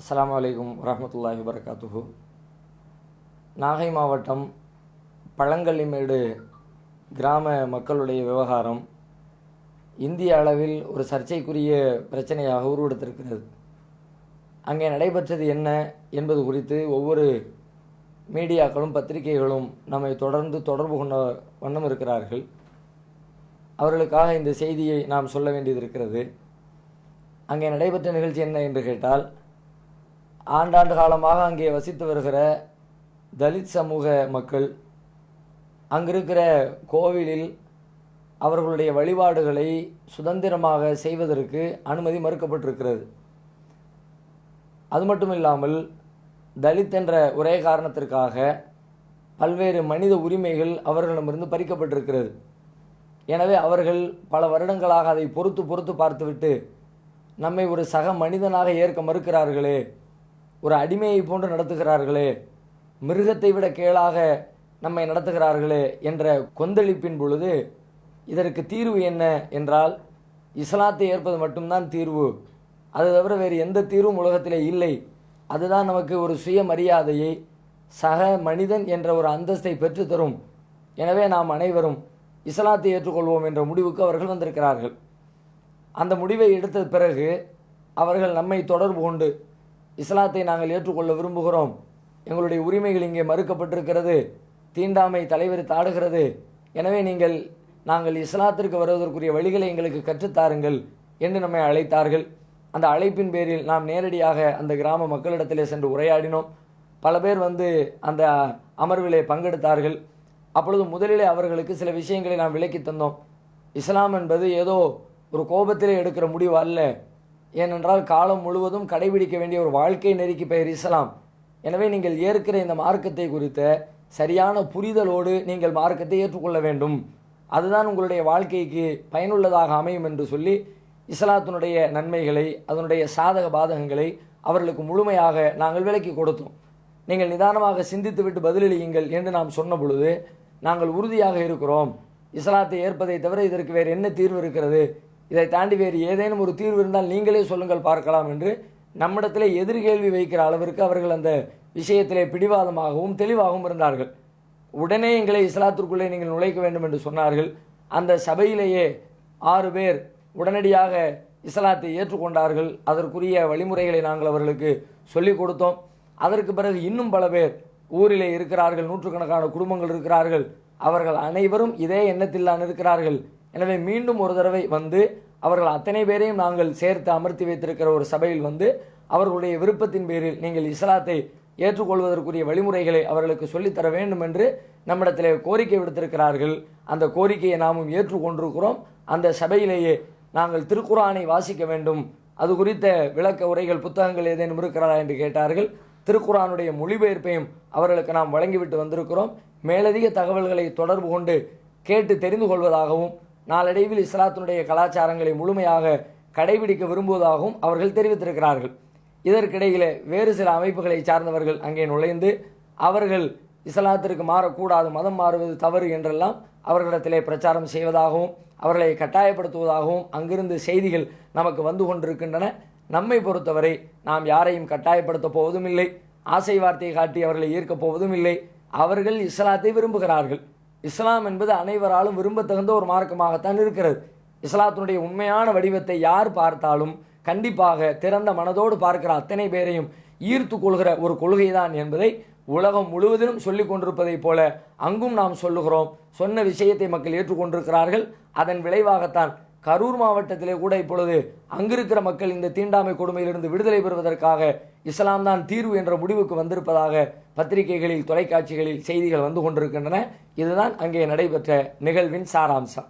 அஸ்லாம் வலைக்கம் வரமத்துல்லாஹி வரகாத்துஹு நாகை மாவட்டம் பழங்கள்ளிமேடு கிராம மக்களுடைய விவகாரம் இந்திய அளவில் ஒரு சர்ச்சைக்குரிய பிரச்சனையாக உருவெடுத்திருக்கிறது. அங்கே நடைபெற்றது என்ன என்பது குறித்து ஒவ்வொரு மீடியாக்களும் பத்திரிகைகளும் நம்மை தொடர்ந்து தொடர்பு கொண்ட வண்ணம் இருக்கிறார்கள். அவர்களுக்காக இந்த செய்தியை நாம் சொல்ல வேண்டியது இருக்கிறது. அங்கே நடைபெற்ற நிகழ்ச்சி என்ன என்று கேட்டால் ஆண்டாண்டு காலமாக அங்கே வசித்து வருகிற தலித் சமூக மக்கள் அங்கிருக்கிற கோவிலில் அவர்களுடைய வழிபாடுகளை சுதந்திரமாக செய்வதற்கு அனுமதி மறுக்கப்பட்டிருக்கிறது. அது மட்டும் இல்லாமல் தலித் என்ற ஒரே காரணத்திற்காக பல்வேறு மனித உரிமைகள் அவர்களிடமிருந்து பறிக்கப்பட்டிருக்கிறது. எனவே அவர்கள் பல வருடங்களாக அதை பொறுத்து பொறுத்து பார்த்துவிட்டு நம்மை ஒரு சக மனிதனாக ஏற்க மறுக்கிறார்களே ஒரு அடிமையை போன்று நடத்துகிறார்களே மிருகத்தை விட கேளாக நம்மை நடத்துகிறார்களே என்ற கொந்தளிப்பின் பொழுது இதற்கு தீர்வு என்ன என்றால் இஸ்லாத்தை ஏற்பது மட்டும்தான் தீர்வு. அது தவிர வேறு எந்த தீர்வும் உலகத்திலே இல்லை. அதுதான் நமக்கு ஒரு சுயமரியாதையை சக மனிதன் என்ற ஒரு அந்தஸ்தை பெற்றுத்தரும் எனவே நாம் அனைவரும் இஸ்லாத்தை ஏற்றுக்கொள்வோம் என்ற முடிவுக்கு அவர்கள் வந்திருக்கிறார்கள். அந்த முடிவை எடுத்த பிறகு அவர்கள் நம்மை தொடர்பு கொண்டு இஸ்லாத்தை நாங்கள் ஏற்றுக்கொள்ள விரும்புகிறோம். எங்களுடைய உரிமைகள் இங்கே மறுக்கப்பட்டிருக்கிறது. தீண்டாமை தலைவர் தாடுகிறது. எனவே நீங்கள் நாங்கள் இஸ்லாத்திற்கு வருவதற்குரிய வழிகளை எங்களுக்கு கற்றுத்தாருங்கள் என்று நம்மை அழைத்தார்கள். அந்த அழைப்பின் பேரில் நாம் நேரடியாக அந்த கிராம மக்களிடத்திலே சென்று உரையாடினோம். பல பேர் வந்து அந்த அமர்விலே பங்கெடுத்தார்கள். அப்பொழுது முதலிலே அவர்களுக்கு சில விஷயங்களை நாம் விளக்கி தந்தோம். இஸ்லாம் என்பது ஏதோ ஒரு கோபத்திலே எடுக்கிற முடிவு அல்ல. ஏனென்றால் காலம் முழுவதும் கடைபிடிக்க வேண்டிய ஒரு வாழ்க்கை நெறிக்கு பெயர் இஸ்லாம். எனவே நீங்கள் ஏற்கிற இந்த மார்க்கத்தை குறித்த சரியான புரிதலோடு நீங்கள் மார்க்கத்தை ஏற்றுக்கொள்ள வேண்டும். அதுதான் உங்களுடைய வாழ்க்கைக்கு பயனுள்ளதாக அமையும் என்று சொல்லி இஸ்லாத்தினுடைய நன்மைகளை அதனுடைய சாதக பாதகங்களை அவர்களுக்கு முழுமையாக நாங்கள் விலக்கி கொடுத்தோம். நீங்கள் நிதானமாக சிந்தித்துவிட்டு பதிலளியுங்கள் என்று நாம் சொன்ன பொழுது நாங்கள் உறுதியாக இருக்கிறோம். இஸ்லாத்தை ஏற்பதை தவிர இதற்கு வேறு என்ன தீர்வு இருக்கிறது? இதை தாண்டி வேறு ஏதேனும் ஒரு தீர்வு இருந்தால் நீங்களே சொல்லுங்கள் பார்க்கலாம் என்று நம்மிடத்தில் எதிர்கேள்வி வைக்கிற அளவிற்கு அவர்கள் அந்த விஷயத்திலே பிடிவாதமாகவும் தெளிவாகவும் இருந்தார்கள். உடனே எங்களை இஸ்லாத்திற்குள்ளே நீங்கள் நுழைக்க வேண்டும் என்று சொன்னார்கள். அந்த சபையிலேயே ஆறு பேர் உடனடியாக இஸ்லாத்தை ஏற்றுக்கொண்டார்கள். அதற்குரிய வழிமுறைகளை நாங்கள் அவர்களுக்கு சொல்லிக் கொடுத்தோம். அதற்கு பிறகு இன்னும் பல பேர் ஊரிலே இருக்கிறார்கள். நூற்றுக்கணக்கான குடும்பங்கள் இருக்கிறார்கள். அவர்கள் அனைவரும் இதே எண்ணத்தில் தான் இருக்கிறார்கள். எனவே மீண்டும் ஒரு தடவை வந்து அவர்கள் அத்தனை பேரையும் நாங்கள் சேர்த்து அமர்த்தி வைத்திருக்கிற ஒரு சபையில் வந்து அவர்களுடைய விருப்பத்தின் பேரில் நீங்கள் இஸ்லாத்தை ஏற்றுக்கொள்வதற்குரிய வழிமுறைகளை அவர்களுக்கு சொல்லித்தர வேண்டும் என்று நம்மிடத்திலே கோரிக்கை விடுத்திருக்கிறார்கள். அந்த கோரிக்கையை நாமும் ஏற்றுக்கொண்டிருக்கிறோம். அந்த சபையிலேயே நாங்கள் திருக்குறானை வாசிக்க வேண்டும். அது குறித்த விளக்க உரைகள் புத்தகங்கள் ஏதேனும் இருக்கிறதா என்று கேட்டார்கள். திருக்குறானுடைய மொழிபெயர்ப்பையும் அவர்களுக்கு நாம் வழங்கிவிட்டு வந்திருக்கிறோம். மேலதிக தகவல்களை தொடர்பு கொண்டு கேட்டு தெரிந்து கொள்வதாகவும் நாளடைவில் இஸ்லாத்தினுடைய கலாச்சாரங்களை முழுமையாக கடைபிடிக்க விரும்புவதாகவும் அவர்கள் தெரிவித்திருக்கிறார்கள். இதற்கிடையில் வேறு சில அமைப்புகளை சார்ந்தவர்கள் அங்கே நுழைந்து அவர்கள் இஸ்லாத்திற்கு மாறக்கூடாது மதம் மாறுவது தவறு என்றெல்லாம் அவர்களிடத்திலே பிரச்சாரம் செய்வதாகவும் அவர்களை கட்டாயப்படுத்துவதாகவும் அங்கிருந்து செய்திகள் நமக்கு வந்து கொண்டிருக்கின்றன. நம்மை பொறுத்தவரை நாம் யாரையும் கட்டாயப்படுத்தப் போவதும் இல்லை ஆசை வார்த்தையை காட்டி அவர்களை ஈர்க்கப் போவதும் இல்லை அவர்கள் இஸ்லாத்தை விரும்புகிறார்கள். இஸ்லாம் என்பது அனைவராலும் விரும்பத்தகுந்த ஒரு மார்க்கமாகத்தான் இருக்கிறது. இஸ்லாத்தினுடைய உண்மையான வடிவத்தை யார் பார்த்தாலும் கண்டிப்பாக திறந்த மனதோடு பார்க்கிற அத்தனை பேரையும் ஈர்த்து கொள்கிற ஒரு கொள்கைதான் என்பதை உலகம் முழுவதிலும் சொல்லிக் கொண்டிருப்பதைப் போல அங்கும் நாம் சொல்லுகிறோம். சொன்ன விஷயத்தை மக்கள் ஏற்றுக்கொண்டிருக்கிறார்கள். அதன் விளைவாகத்தான் கரூர் மாவட்டத்திலே கூட இப்பொழுது அங்கிருக்கிற மக்கள் இந்த தீண்டாமை கொடுமையிலிருந்து விடுதலை பெறுவதற்காக இஸ்லாம் தான் தீர்வு என்ற முடிவுக்கு வந்திருப்பதாக பத்திரிகைகளில் தொலைக்காட்சிகளில் செய்திகள் வந்து கொண்டிருக்கின்றன. இதுதான் அங்கே நடைபெற்ற நிகழ்வின் சாராம்சம்.